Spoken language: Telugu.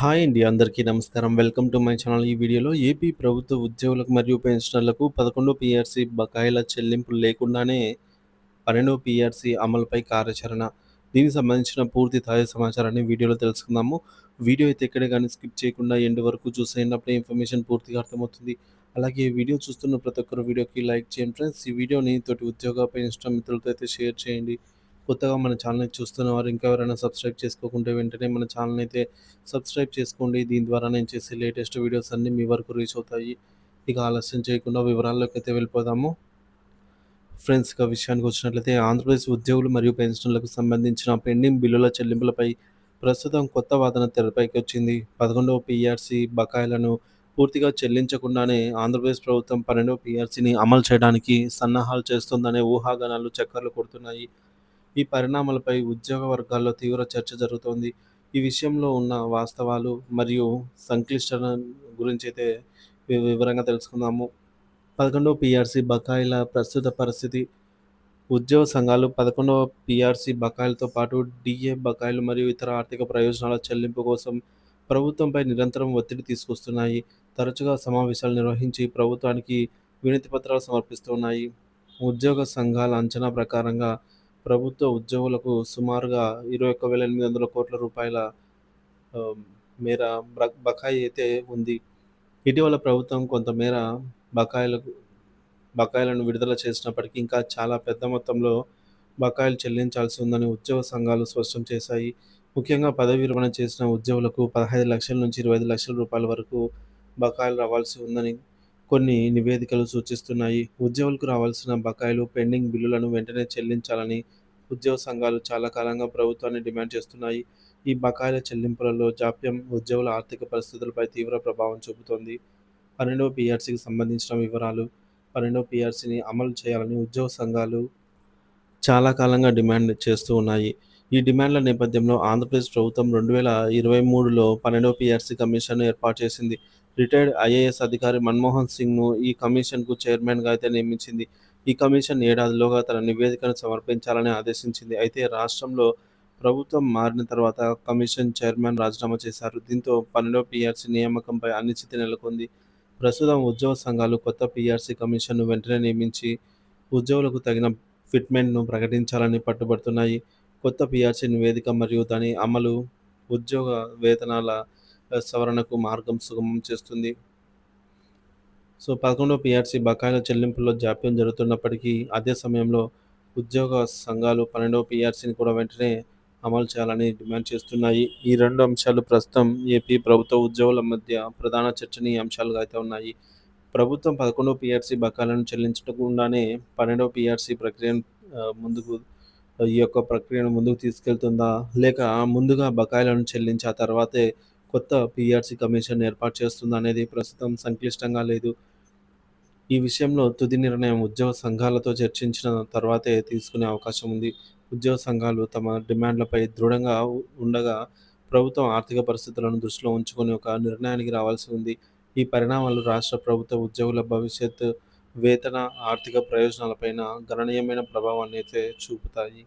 హాయ్ అండి. అందరికీ నమస్కారం. Welcome to my channel. ఈ వీడియోలో ఏపీ ప్రభుత్వ ఉద్యోగులకు మరియు పెన్షనర్లకు 11 పీఆర్సీ బకాయిల చెల్లింపులు లేకుండానే 12 పీఆర్సీ అమలుపై కార్యాచరణ. దీనికి సంబంధించిన పూర్తి తాజా సమాచారాన్ని వీడియోలో తెలుసుకుందాము. వీడియో అయితే ఎక్కడ కానీ స్కిప్ చేయకుండా ఎండ్ వరకు చూసేయండి. ఇన్ఫర్మేషన్ పూర్తిగా అర్థమవుతుంది. అలాగే వీడియో చూస్తున్న ప్రతి ఒక్కరు వీడియోకి లైక్ చేయండి ఫ్రెండ్స్. ఈ వీడియోని తోటి ఉద్యోగ, పెన్షన్ మిత్రులతో అయితే షేర్ చేయండి. కొత్తగా మన ఛానల్‌ని చూస్తున్న వారు ఇంకా ఎవరైనా సబ్స్క్రైబ్ చేసుకోకుంటే వెంటనే మన ఛానల్‌ని అయితే సబ్స్క్రైబ్ చేసుకోండి. దీని ద్వారా నేను చేసే లేటెస్ట్ వీడియోస్ అన్నీ మీ వరకు రీచ్ అవుతాయి. ఇక ఆలస్యం చేయకుండా వివరాల్లోకి అయితే వెళ్ళిపోదాము. ఫ్రెండ్స్ ఇక విషయానికి వచ్చినట్లయితే ఆంధ్రప్రదేశ్ ఉద్యోగులు మరియు పెన్షన్లకు సంబంధించిన పెండింగ్ బిల్లుల చెల్లింపులపై ప్రస్తుతం కొత్త వాదన తెరపైకి వచ్చింది. 11వ పీఆర్సీ బకాయిలను పూర్తిగా చెల్లించకుండానే ఆంధ్రప్రదేశ్ ప్రభుత్వం 12వ పీఆర్సీని అమలు చేయడానికి సన్నాహాలు చేస్తుందనే ఊహాగానాలు చక్కర్లు కొడుతున్నాయి. ఈ పరిణామాలపై ఉద్యోగ వర్గాల్లో తీవ్ర చర్చ జరుగుతోంది. ఈ విషయంలో ఉన్న వాస్తవాలు మరియు సంక్లిష్టత గురించి అయితే వివరంగా తెలుసుకుందాము. 11వ పీఆర్సీ బకాయిల ప్రస్తుత పరిస్థితి ఉద్యోగ సంఘాలు 11వ పీఆర్సీ బకాయిలతో పాటు డిఏ బకాయిలు మరియు ఇతర ఆర్థిక ప్రయోజనాల చెల్లింపు కోసం ప్రభుత్వంపై నిరంతరం ఒత్తిడి తీసుకొస్తున్నాయి. తరచుగా సమావేశాలు నిర్వహించి ప్రభుత్వానికి వినతి పత్రాలు సమర్పిస్తున్నాయి. ఉద్యోగ సంఘాల అంచనా ప్రకారంగా ప్రభుత్వ ఉద్యోగులకు సుమారుగా 21,800 కోట్ల రూపాయల మేర బకాయి అయితే ఉంది. ఇటీవల ప్రభుత్వం కొంతమేర బకాయిలకు బకాయిలను విడుదల చేసినప్పటికీ ఇంకా చాలా పెద్ద మొత్తంలో బకాయిలు చెల్లించాల్సి ఉందని ఉద్యోగ సంఘాలు స్పష్టం చేశాయి. ముఖ్యంగా పదవీ విరమణ చేసిన ఉద్యోగులకు పదహైదు లక్షల నుంచి ఇరవై ఐదు లక్షల రూపాయల వరకు బకాయిలు రావాల్సి ఉందని కొన్ని నివేదికలు సూచిస్తున్నాయి. ఉద్యోగులకు రావాల్సిన బకాయిలు, పెండింగ్ బిల్లులను వెంటనే చెల్లించాలని ఉద్యోగ సంఘాలు చాలా కాలంగా ప్రభుత్వాన్ని డిమాండ్ చేస్తున్నాయి. ఈ బకాయిల చెల్లింపులలో జాప్యం ఉద్యోగుల ఆర్థిక పరిస్థితులపై తీవ్ర ప్రభావం చూపుతోంది. 12వ పీఆర్సీకి సంబంధించిన వివరాలు 12వ పీఆర్సీని అమలు చేయాలని ఉద్యోగ సంఘాలు చాలా కాలంగా డిమాండ్ చేస్తూ ఉన్నాయి. ఈ డిమాండ్ల నేపథ్యంలో ఆంధ్రప్రదేశ్ ప్రభుత్వం 2023లో 12వ పీఆర్సీ కమిషన్‌ను ఏర్పాటు చేసింది. రిటైర్డ్ ఐఏఎస్ అధికారి మన్మోహన్ సింగ్‌ను ఈ కమిషన్‌కు చైర్మన్‌గా అయితే నియమించింది. ఈ కమిషన్ ఏడాదిలోగా తన నివేదికను సమర్పించాలని ఆదేశించింది. అయితే రాష్ట్రంలో ప్రభుత్వం మారిన తర్వాత కమిషన్ చైర్మన్ రాజీనామా చేశారు. దీంతో 12వ పీఆర్సీ నియామకంపై అనిశ్చితి నెలకొంది. ప్రస్తుతం ఉద్యోగ సంఘాలు కొత్త పీఆర్సీ కమిషన్‌ను వెంటనే నియమించి ఉద్యోగులకు తగిన ఫిట్‌మెంట్‌ను ప్రకటించాలని పట్టుబడుతున్నాయి. కొత్త పీఆర్సీ నివేదిక మరియు దాని అమలు ఉద్యోగ వేతనాల సవరణకు మార్గం సుగమం చేస్తుంది. సో, 11వ పీఆర్సీ బకాయిల చెల్లింపుల్లో జాప్యం జరుగుతున్నప్పటికీ అదే సమయంలో ఉద్యోగ సంఘాలు 12వ పీఆర్సీని కూడా వెంటనే అమలు చేయాలని డిమాండ్ చేస్తున్నాయి. ఈ రెండు అంశాలు ప్రస్తుతం ఏపీ ప్రభుత్వ ఉద్యోగుల మధ్య ప్రధాన చర్చనీయ అంశాలుగా అయితే ఉన్నాయి. ప్రభుత్వం 11వ పీఆర్సీ బకాయిలను చెల్లించకుండానే 12వ పీఆర్సీ ప్రక్రియను ముందుకు ఈ యొక్క ప్రక్రియను ముందుకు తీసుకెళ్తుందా? లేక ముందుగా బకాయిలను చెల్లించి ఆ తర్వాతే కొత్త పీఆర్సీ కమిషన్ ఏర్పాటు చేస్తుంది అనేది ప్రస్తుతం సంక్లిష్టంగా లేదు. ఈ విషయంలో తుది నిర్ణయం ఉద్యోగ సంఘాలతో చర్చించిన తర్వాతే తీసుకునే అవకాశం ఉంది. ఉద్యోగ సంఘాలు తమ డిమాండ్లపై దృఢంగా ఉండగా ప్రభుత్వం ఆర్థిక పరిస్థితులను దృష్టిలో ఉంచుకొని ఒక నిర్ణయానికి రావాల్సి ఉంది. ఈ పరిణామాలు రాష్ట్ర ప్రభుత్వ ఉద్యోగుల భవిష్యత్, వేతన, ఆర్థిక ప్రయోజనాలపైన గణనీయమైన ప్రభావాన్ని అయితే చూపుతాయి.